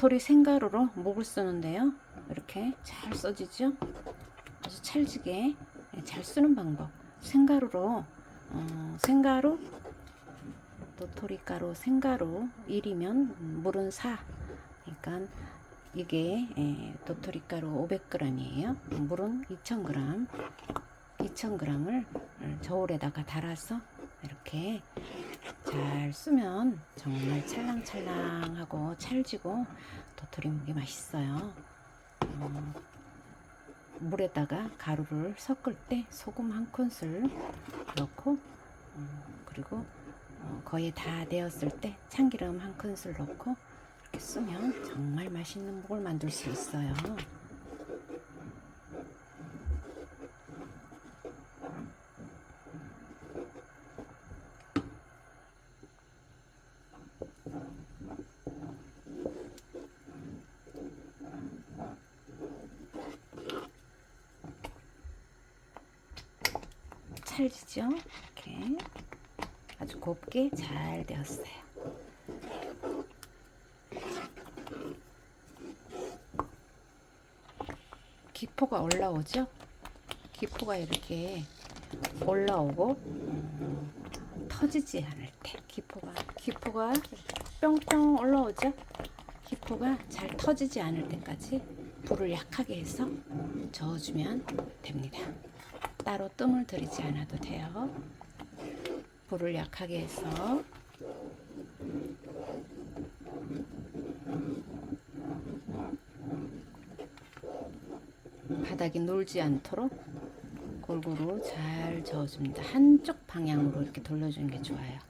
도토리 생가루로 목을 쓰는데요. 이렇게 잘 써지죠? 아주 찰지게 네, 잘 쓰는 방법. 생가루로 어, 생가루 도토리 가루 생가루 1이면 물은 4. 그러니까 이게 예, 도토리 가루 500g이에요. 물은 2000g. 2000g을 저울에다가 달아서 이렇게 잘 쓰면 정말 찰랑찰랑하고 찰지고 도토리묵이 맛있어요. 어, 물에다가 가루를 섞을 때 소금 한 큰술 넣고 어, 그리고 어, 거의 다 되었을 때 참기름 한 큰술 넣고 이렇게 쓰면 정말 맛있는 묵을 만들 수 있어요. 찰지죠? 이렇게 아주 곱게 잘 되었어요. 기포가 올라오죠? 기포가 이렇게 올라오고 음, 터지지 않을 때 기포가 기포가 뿅뿅 올라오죠? 기포가 잘 터지지 않을 때까지 불을 약하게 해서 저어주면 됩니다. 따로 뜸을 들이지 않아도 돼요. 불을 약하게 해서 바닥이 놀지 않도록 골고루 잘 저어줍니다. 한쪽 방향으로 이렇게 돌려주는 게 좋아요.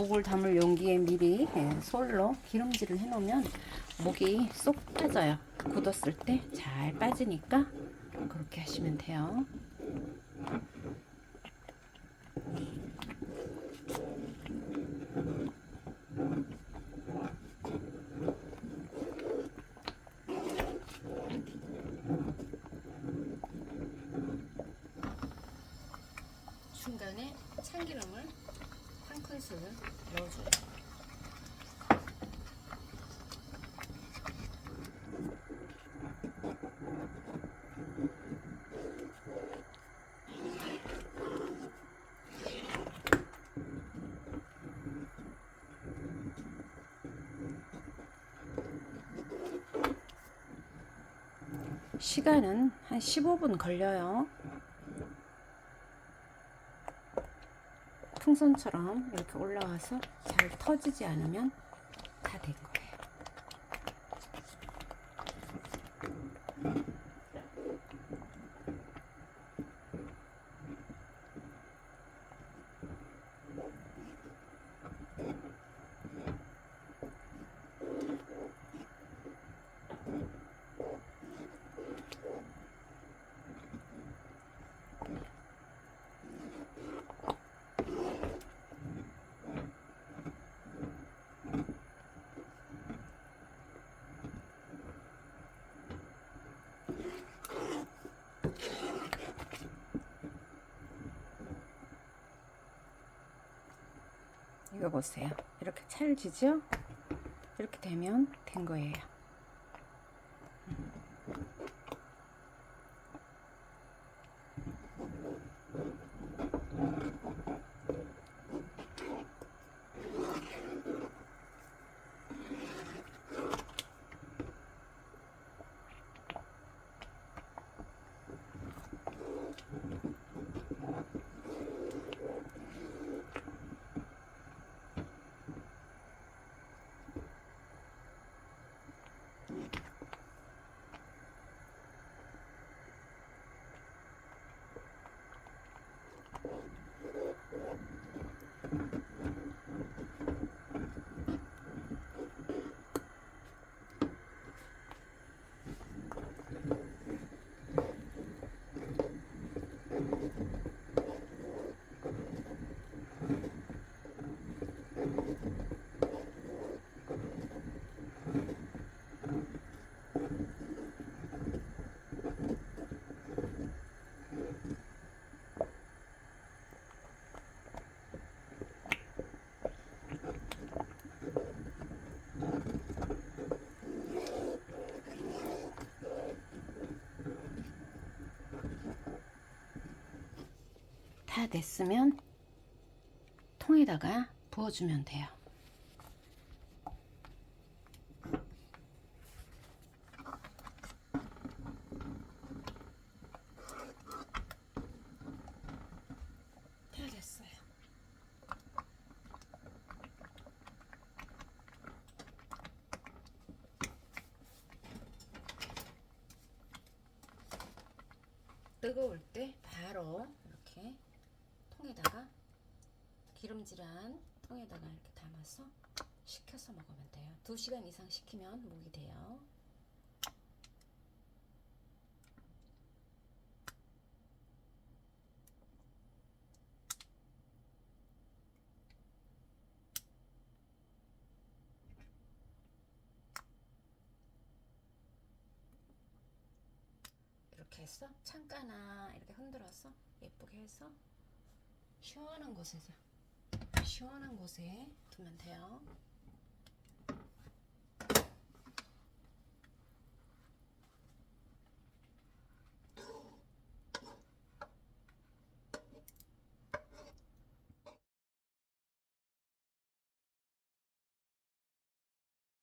목을 담을 용기에 미리 예, 솔로 기름칠을 해놓으면 목이 쏙 빠져요. 굳었을 때 잘 빠지니까 그렇게 하시면 돼요. 중간에 참기름을 한 큰술 넣어줘요. 시간은 한 15분 걸려요. 풍선처럼 이렇게 올라와서 잘 터지지 않으면 다 된 거예요. 이거 보세요. 이렇게 찰지죠? 이렇게 되면 된 거예요. 다 됐으면 통에다가 부어주면 돼요. 다 됐어요. 뜨거울 때 바로 이렇게 통에다가 기름질한 통에다가 이렇게 담아서 식혀서 먹으면 돼요. 2시간 이상 식히면 목이 돼요. 이렇게 해서 창가나 이렇게 흔들어서 예쁘게 해서 시원한 곳에서 시원한 곳에 두면 돼요.